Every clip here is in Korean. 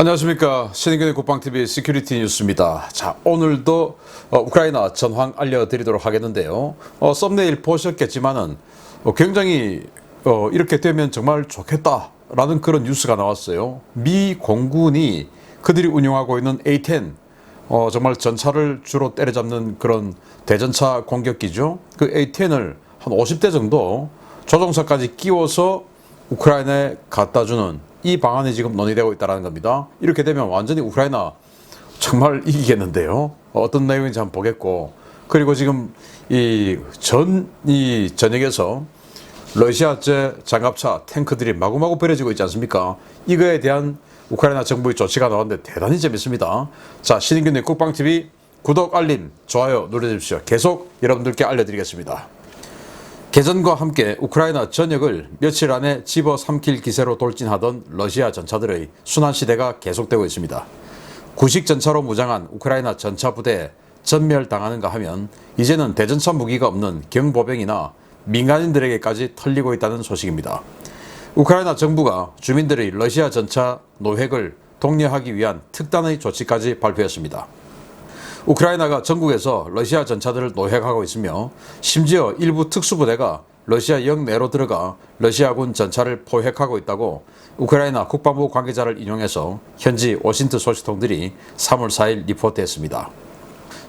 안녕하십니까 신인근의 국방TV 시큐리티 뉴스입니다. 자 오늘도 어, 우크라이나 전황 알려드리도록 하겠는데요. 어, 썸네일 보셨겠지만은 어, 굉장히 어, 이렇게 되면 정말 좋겠다라는 그런 뉴스가 나왔어요. 미 공군이 그들이 운용하고 있는 A-10 어, 정말 전차를 주로 때려잡는 그런 대전차 공격기죠. 그 A-10을 한 50대 정도 조종사까지 끼워서 우크라이나에 갖다 주는 이 방안이 지금 논의되고 있다는 겁니다. 이렇게 되면 완전히 우크라이나 정말 이기겠는데요. 어, 어떤 내용인지 한번 보겠고 그리고 지금 이 전 이 전역에서 러시아제 장갑차 탱크들이 마구마구 버려지고 있지 않습니까? 이거에 대한 우크라이나 정부의 조치가 나왔는데 대단히 재밌습니다. 자, 신인균의 국방TV 구독, 알림, 좋아요 눌러주십시오. 계속 여러분들께 알려드리겠습니다. 개전과 함께 우크라이나 전역을 며칠 안에 집어삼킬 기세로 돌진하던 러시아 전차들의 순환 시대가 계속되고 있습니다. 구식 전차로 무장한 우크라이나 전차 부대에 전멸당하는가 하면 이제는 대전차 무기가 없는 경보병이나 민간인들에게까지 털리고 있다는 소식입니다. 우크라이나 정부가 주민들의 러시아 전차 노획을 독려하기 위한 특단의 조치까지 발표했습니다. 우크라이나가 전국에서 러시아 전차들을 노획하고 있으며 심지어 일부 특수부대가 러시아 영내로 들어가 러시아군 전차를 포획하고 있다고 우크라이나 국방부 관계자를 인용해서 현지 워싱턴 소식통들이 3월 4일 리포트했습니다.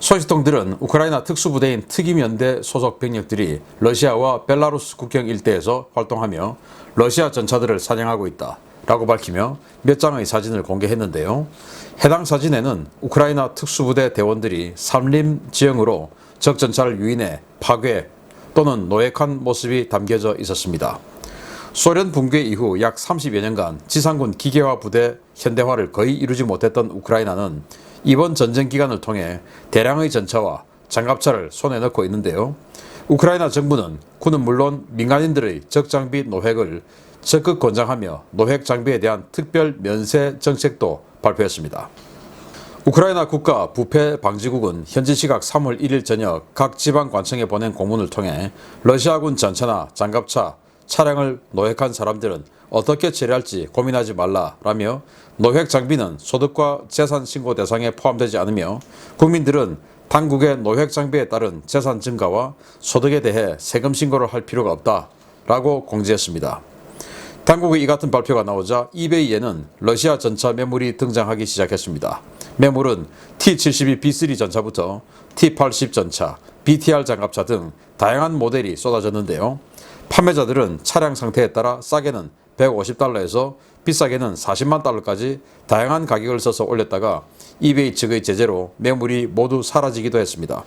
소식통들은 우크라이나 특수부대인 특임연대 소속 병력들이 러시아와 벨라루스 국경 일대에서 활동하며 러시아 전차들을 사냥하고 있다. 라고 밝히며 몇 장의 사진을 공개했는데요. 해당 사진에는 우크라이나 특수부대 대원들이 산림 지형으로 적 전차를 유인해 파괴 또는 노획한 모습이 담겨져 있었습니다. 소련 붕괴 이후 약 30여 년간 지상군 기계화 부대 현대화를 거의 이루지 못했던 우크라이나는 이번 전쟁 기간을 통해 대량의 전차와 장갑차를 손에 넣고 있는데요. 우크라이나 정부는 군은 물론 민간인들의 적장비 노획을 적극 권장하며 노획 장비에 대한 특별 면세 정책도 발표했습니다. 우크라이나 국가 부패 방지국은 현지 시각 3월 1일 저녁 각 지방 관청에 보낸 공문을 통해 러시아군 전차나 장갑차, 차량을 노획한 사람들은 어떻게 처리할지 고민하지 말라라며 노획 장비는 소득과 재산 신고 대상에 포함되지 않으며 국민들은 당국의 노획 장비에 따른 재산 증가와 소득에 대해 세금 신고를 할 필요가 없다라고 공지했습니다. 당국의 이 같은 발표가 나오자 이베이에는 러시아 전차 매물이 등장하기 시작했습니다. 매물은 T-72 B3 전차부터 T-80 전차, BTR 장갑차 등 다양한 모델이 쏟아졌는데요. 판매자들은 차량 상태에 따라 싸게는 150달러에서 비싸게는 40만 달러까지 다양한 가격을 써서 올렸다가 이베이 측의 제재로 매물이 모두 사라지기도 했습니다.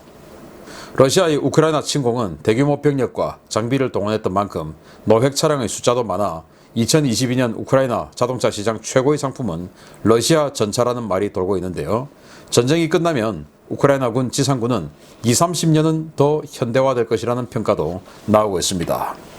러시아의 우크라이나 침공은 대규모 병력과 장비를 동원했던 만큼 노획 차량의 숫자도 많아 2022년 우크라이나 자동차 시장 최고의 상품은 러시아 전차라는 말이 돌고 있는데요. 전쟁이 끝나면 우크라이나군 지상군은 2, 30년은 더 현대화될 것이라는 평가도 나오고 있습니다.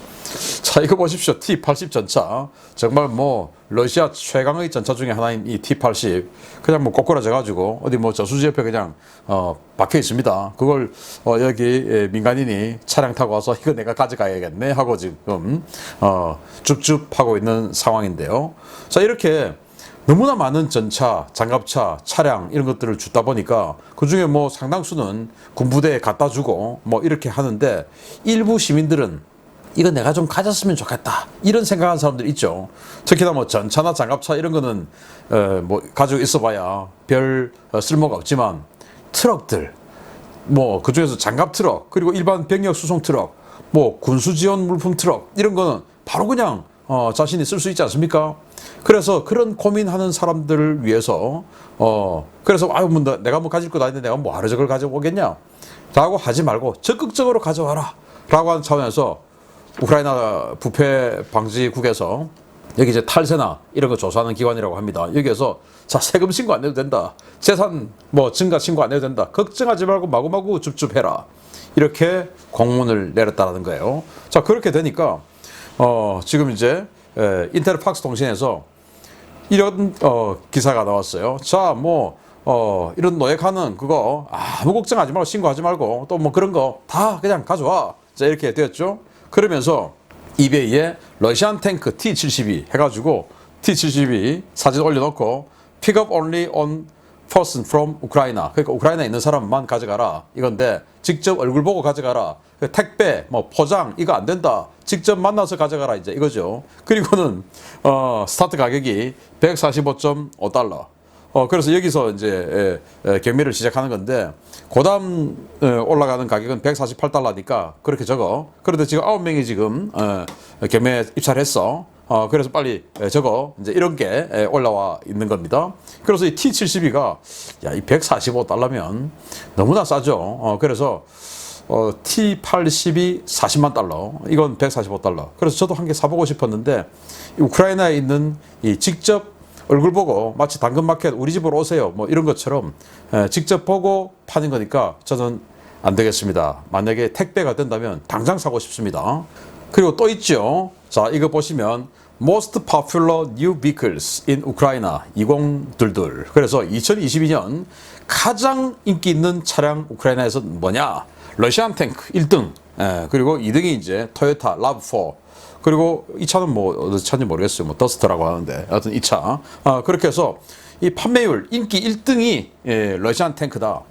자, 이거 보십시오. T-80 전차. 정말 뭐, 러시아 최강의 전차 중에 하나인 이 T-80. 그냥 뭐 꼬꾸라져가지고, 어디 뭐 저수지 옆에 그냥, 어, 박혀 있습니다. 그걸, 어, 여기 예, 민간인이 차량 타고 와서 이거 내가 가져가야겠네 하고 지금, 어, 줍줍 하고 있는 상황인데요. 자, 이렇게 너무나 많은 전차, 장갑차, 차량 이런 것들을 주다 보니까 그 중에 뭐 상당수는 군부대에 갖다 주고 뭐 이렇게 하는데 일부 시민들은 이거 내가 좀 가졌으면 좋겠다. 이런 생각하는 사람들 있죠. 특히나 뭐 전차나 장갑차 이런 거는 어, 뭐 가지고 있어봐야 별 어, 쓸모가 없지만 트럭들 뭐 그중에서 장갑 트럭 그리고 일반 병력 수송 트럭 뭐 군수 지원 물품 트럭 이런 거는 바로 그냥 어, 자신이 쓸 수 있지 않습니까? 그래서 그런 고민하는 사람들을 위해서 어 그래서 아유 뭐 나- 내가 뭐 가질 거 아닌데 내가 뭐 하루 저걸 가져오겠냐? 라고 하지 말고 적극적으로 가져와라. 라고 하는 차원에서 우크라이나 부패 방지국에서 여기 이제 탈세나 이런 거 조사하는 기관이라고 합니다. 여기에서 자 세금 신고 안 내도 된다. 재산 뭐 증가 신고 안 내도 된다. 걱정하지 말고 마구마구 줍줍해라. 이렇게 공문을 내렸다라는 거예요. 자 그렇게 되니까 어 지금 이제 에, 인텔 팍스 통신에서 이런 어, 기사가 나왔어요. 자, 뭐 어, 이런 노획하는 그거 아무 걱정하지 말고 신고하지 말고 또 뭐 그런 거 다 그냥 가져와. 자, 이렇게 되었죠. 그러면서 이베이에 러시안 탱크 T-72 해가지고 T-72 사진 올려놓고 up only on person from Ukraine. 그러니까 우크라이나에 있는 사람만 가져가라. 이건데 직접 얼굴 보고 가져가라. 그 택배, 뭐 포장 이거 안 된다. 직접 만나서 가져가라 이제 이거죠. 그리고는 어, 스타트 가격이 145.5달러. 어, 그래서 여기서 이제 에, 에, 경매를 시작하는 건데, 고담 에, 올라가는 가격은 148달러니까 그렇게 적어. 그런데 지금 9명이 지금 어, 경매 입찰 했어. 어, 그래서 빨리 에, 적어. 이제 이런 게 에, 올라와 있는 겁니다. 그래서 이 T72가, 야, 이 145달러면 너무나 싸죠. 어, 그래서 어, T82 40만 달러. 이건 145달러. 그래서 저도 한 개 사보고 싶었는데, 이 우크라이나에 있는 이 직접 얼굴 보고 마치 당근마켓 우리 집으로 오세요. 뭐 이런 것처럼 에, 직접 보고 파는 거니까 저는 안 되겠습니다. 만약에 택배가 된다면 당장 사고 싶습니다. 그리고 또 있죠. 자, 이거 보시면 Most Popular New Vehicles in Ukraine 2022. 그래서 2022년 가장 인기 있는 차량 우크라이나에서 뭐냐? 러시안 탱크 1등. 예, 그리고 2등이 이제 토요타 라브4. 그리고 이 차는 뭐 어디 차인지 모르겠어요. 뭐 더스트라고 하는데 하여튼 이 차. 아, 그렇게 해서 이 판매율 인기 1등이 예, 러시안 탱크다.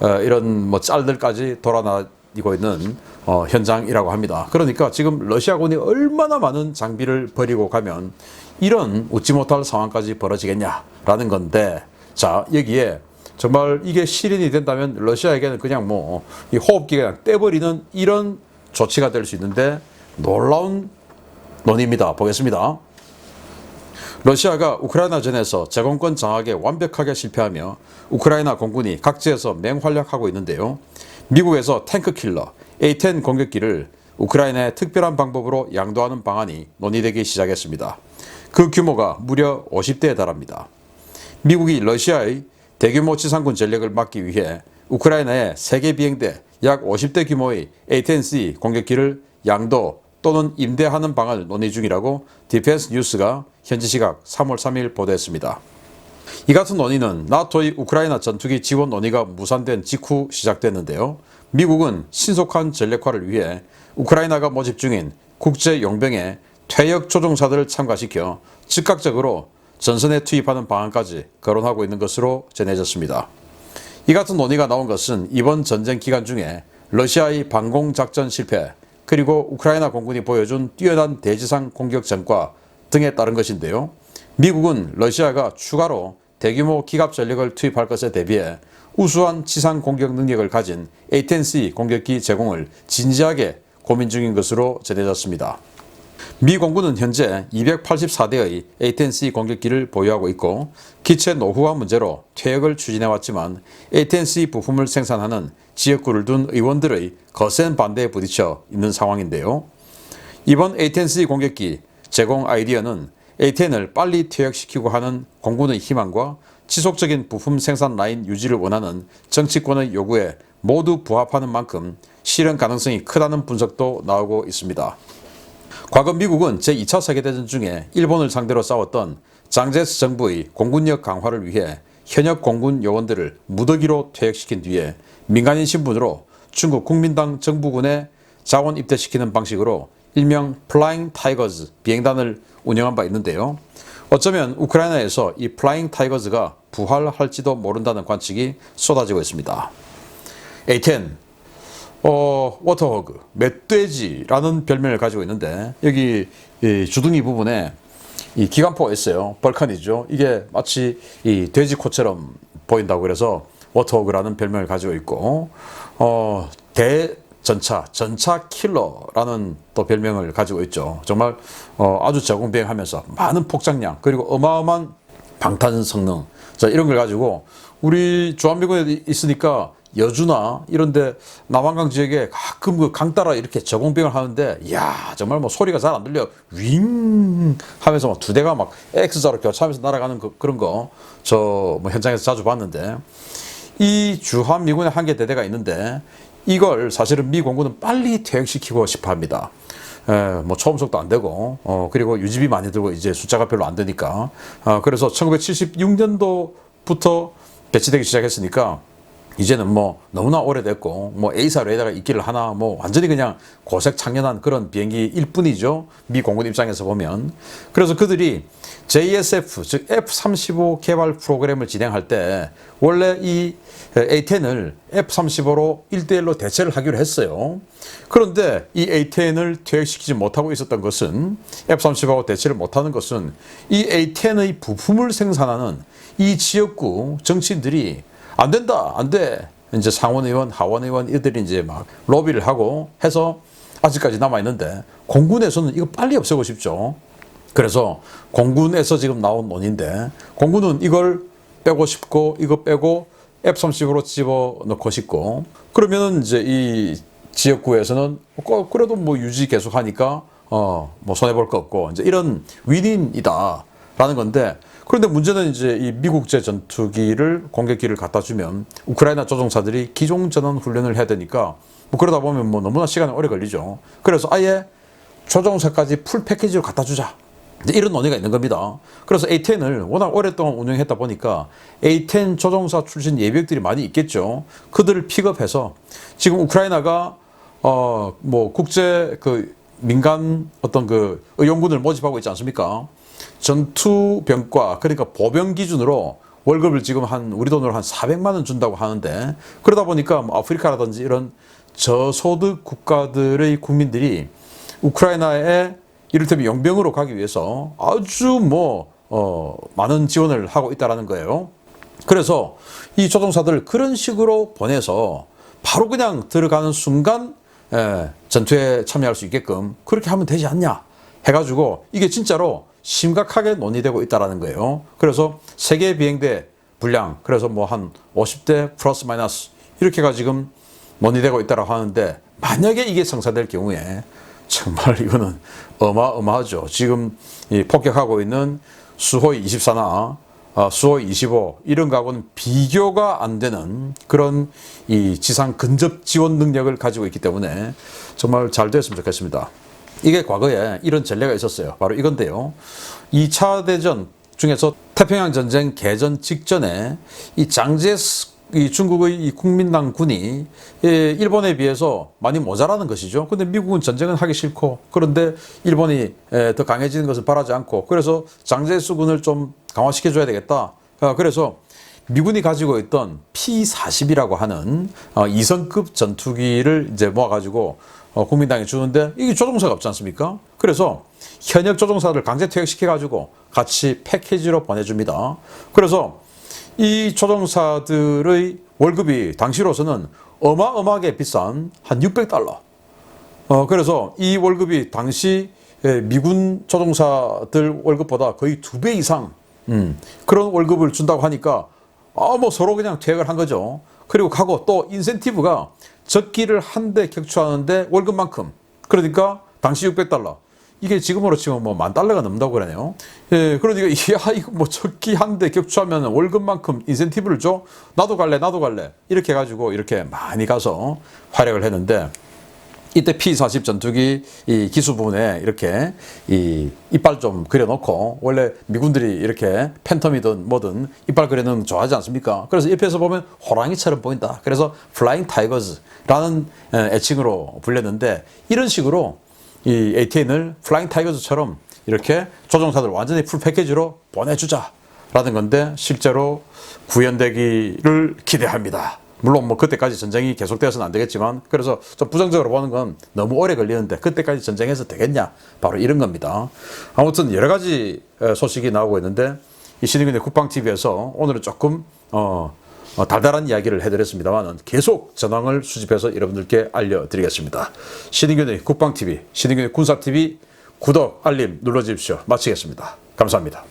어, 이런 뭐 짤들까지 돌아다니고 있는 어, 현장이라고 합니다. 그러니까 지금 러시아군이 얼마나 많은 장비를 버리고 가면 이런 웃지 못할 상황까지 벌어지겠냐라는 건데 자 여기에 정말 이게 실현이 된다면 러시아에게는 그냥 뭐 이 호흡기 그냥 떼버리는 이런 조치가 될 수 있는데 놀라운 논의입니다. 보겠습니다. 러시아가 우크라이나전에서 제공권 장악에 완벽하게 실패하며 우크라이나 공군이 각지에서 맹활약하고 있는데요. 미국에서 탱크 킬러 A-10 공격기를 우크라이나에 특별한 방법으로 양도하는 방안이 논의되기 시작했습니다. 그 규모가 무려 50대에 달합니다. 미국이 러시아의 대규모 지상군 전력을 막기 위해 우크라이나에 세계 비행대 약 50대 규모의 A-10C 공격기를 양도 또는 임대하는 방안을 논의 중이라고 디펜스 뉴스가 현지 시각 3월 3일 보도했습니다. 이 같은 논의는 나토의 우크라이나 전투기 지원 논의가 무산된 직후 시작됐는데요. 미국은 신속한 전력화를 위해 우크라이나가 모집 중인 국제 용병의 퇴역 조종사들을 참가시켜 즉각적으로 전선에 투입하는 방안까지 거론하고 있는 것으로 전해졌습니다. 이 같은 논의가 나온 것은 이번 전쟁 기간 중에 러시아의 방공 작전 실패 그리고 우크라이나 공군이 보여준 뛰어난 대지상 공격 전과 등에 따른 것인데요. 미국은 러시아가 추가로 대규모 기갑 전력을 투입할 것에 대비해 우수한 지상 공격 능력을 가진 A-10C 공격기 제공을 진지하게 고민 중인 것으로 전해졌습니다. 미 공군은 현재 284대의 A-10C 공격기를 보유하고 있고 기체 노후화 문제로 퇴역을 추진해왔지만 A-10C 부품을 생산하는 지역구를 둔 의원들의 거센 반대에 부딪혀 있는 상황인데요. 이번 A-10C 공격기 제공 아이디어는 A-10을 빨리 퇴역시키고 하는 공군의 희망과 지속적인 부품 생산 라인 유지를 원하는 정치권의 요구에 모두 부합하는 만큼 실현 가능성이 크다는 분석도 나오고 있습니다. 과거 미국은 제2차 세계대전 중에 일본을 상대로 싸웠던 장제스 정부의 공군력 강화를 위해 현역 공군 요원들을 무더기로 퇴역시킨 뒤에 민간인 신분으로 중국 국민당 정부군에 자원 입대시키는 방식으로 일명 플라잉 타이거즈 비행단을 운영한 바 있는데요. 어쩌면 우크라이나에서 이 플라잉 타이거즈가 부활할지도 모른다는 관측이 쏟아지고 있습니다. A10 어, 워터허그, 멧돼지라는 별명을 가지고 있는데 여기 이 주둥이 부분에 이 기관포가 있어요. 벌칸이죠. 이게 마치 이 돼지 코처럼 보인다고 그래서 워터허그라는 별명을 가지고 있고 어, 대 전차, 전차 킬러라는 또 별명을 가지고 있죠. 정말 어, 아주 저공비행하면서 많은 폭장량 그리고 어마어마한 방탄 성능 자 이런 걸 가지고 우리 주한미군에 있으니까 여주나 이런데 남한강 지역에 가끔 그 강 따라 이렇게 저공병을 하는데 이야 정말 뭐 소리가 잘 안 들려 윙 하면서 막 두 대가 막 X자로 교차하면서 날아가는 그, 그런 거 저 뭐 현장에서 자주 봤는데 이 주한 미군의 한 개 대대가 있는데 이걸 사실은 미 공군은 빨리 퇴역시키고 싶어 합니다. 에, 뭐 초음속도 안 되고 어, 그리고 유지비 많이 들고 이제 숫자가 별로 안 되니까 어, 그래서 1976년도부터 배치되기 시작했으니까 이제는 뭐 너무나 오래됐고 뭐 A사 레이더가 있기를 하나 뭐 완전히 그냥 고색 창연한 그런 비행기일 뿐이죠. 미 공군 입장에서 보면. 그래서 그들이 JSF 즉 F-35 개발 프로그램을 진행할 때 원래 이 A-10을 F-35로 1대1로 대체를 하기로 했어요. 그런데 이 A-10을 퇴역시키지 못하고 있었던 것은 F-35하고 대체를 못하는 것은 이 A-10의 부품을 생산하는 이 지역구 정치인들이 안 된다, 안 돼. 이제 상원 의원, 하원 의원 이들이 이제 막 로비를 하고 해서 아직까지 남아 있는데 공군에서는 이거 빨리 없애고 싶죠. 그래서 공군에서 지금 나온 논인데 공군은 이걸 빼고 싶고 이거 빼고 F-35로 집어 넣고 싶고 그러면은 이제 이 지역구에서는 어, 그래도 뭐 유지 계속 하니까 어 뭐 손해 볼 거 없고 이제 이런 윈윈이다라는 건데 그런데 문제는 이제 이 미국제 전투기를 공격기를 갖다 주면 우크라이나 조종사들이 기종 전원 훈련을 해야 되니까 뭐 그러다 보면 뭐 너무나 시간이 오래 걸리죠. 그래서 아예 조종사까지 풀 패키지로 갖다 주자. 이런 논의가 있는 겁니다. 그래서 A10을 워낙 오랫동안 운영했다 보니까 A10 조종사 출신 예비역들이 많이 있겠죠. 그들을 픽업해서 지금 우크라이나가 어 뭐 국제 그 민간 어떤 그 의용군을 모집하고 있지 않습니까? 전투병과 그러니까 보병 기준으로 월급을 지금 한 우리 돈으로 한 400만 원 준다고 하는데 그러다 보니까 뭐 아프리카라든지 이런 저소득 국가들의 국민들이 우크라이나에 이를테면 용병으로 가기 위해서 아주 뭐 어, 많은 지원을 하고 있다라는 거예요. 그래서 이 조종사들 그런 식으로 보내서 바로 그냥 들어가는 순간 에, 전투에 참여할 수 있게끔 그렇게 하면 되지 않냐 해가지고 이게 진짜로 심각하게 논의되고 있다라는 거예요. 그래서 세계 비행대 분량 그래서 뭐 한 50대 플러스 마이너스 이렇게가 지금 논의되고 있다라고 하는데 만약에 이게 성사될 경우에 정말 이거는 어마어마하죠. 지금 이 폭격하고 있는 수호이 24나 어, 수호이 25 이런 거하고는 비교가 안 되는 그런 이 지상 근접 지원 능력을 가지고 있기 때문에 정말 잘 됐으면 좋겠습니다. 이게 과거에 이런 전례가 있었어요. 바로 이건데요. 2차 대전 중에서 태평양 전쟁 개전 직전에 이 장제스 이 중국의 이 국민당 군이 예, 일본에 비해서 많이 모자라는 것이죠. 근데 미국은 전쟁은 하기 싫고 그런데 일본이 예, 더 강해지는 것을 바라지 않고 그래서 장제수 군을 좀 강화시켜 줘야 되겠다. 아, 그래서 미군이 가지고 있던 P-40이라고 하는 어, 이성급 전투기를 이제 모아가지고 어, 국민당에 주는데 이게 조종사가 없지 않습니까? 그래서 현역 조종사들 강제 퇴역시켜가지고 같이 패키지로 보내줍니다. 그래서 이 조종사들의 월급이 당시로서는 어마어마하게 비싼 한 600달러. 어, 그래서 이 월급이 당시 예, 미군 조종사들 월급보다 거의 두 배 이상 음, 그런 월급을 준다고 하니까 아, 뭐 서로 그냥 퇴역을 한 거죠. 그리고 가고 또 인센티브가 적기를 한 대 격추하는데 월급만큼. 그러니까 당시 600달러. 이게 지금으로 치면 뭐 만 달러가 넘는다고 그러네요. 예, 그러니까 야 이거 뭐 적기 한 대 격추하면 월급만큼 인센티브를 줘. 나도 갈래, 나도 갈래. 이렇게 해가지고 이렇게 많이 가서 활약을 했는데 이때 P-40 전투기 이 기수 부분에 이렇게 이 이빨 좀 그려놓고 원래 미군들이 이렇게 팬텀이든 뭐든 이빨 그려놓으면 좋아하지 않습니까? 그래서 옆에서 보면 호랑이처럼 보인다. 그래서 플라잉 타이거즈라는 애칭으로 불렸는데 이런 식으로 이 ATN을 플라잉 타이거즈처럼 이렇게 조종사들 완전히 풀 패키지로 보내주자라는 건데 실제로 구현되기를 기대합니다. 물론 뭐 그때까지 전쟁이 계속되어서는 안 되겠지만 그래서 좀 부정적으로 보는 건 너무 오래 걸리는데 그때까지 전쟁해서 되겠냐 바로 이런 겁니다. 아무튼 여러 가지 소식이 나오고 있는데 이 신인근의 국방TV에서 오늘은 조금 어, 어, 달달한 이야기를 해드렸습니다만 계속 전황을 수집해서 여러분들께 알려드리겠습니다. 신인균의 국방TV, 신인균의 군사TV 구독, 알림 눌러주십시오. 마치겠습니다. 감사합니다.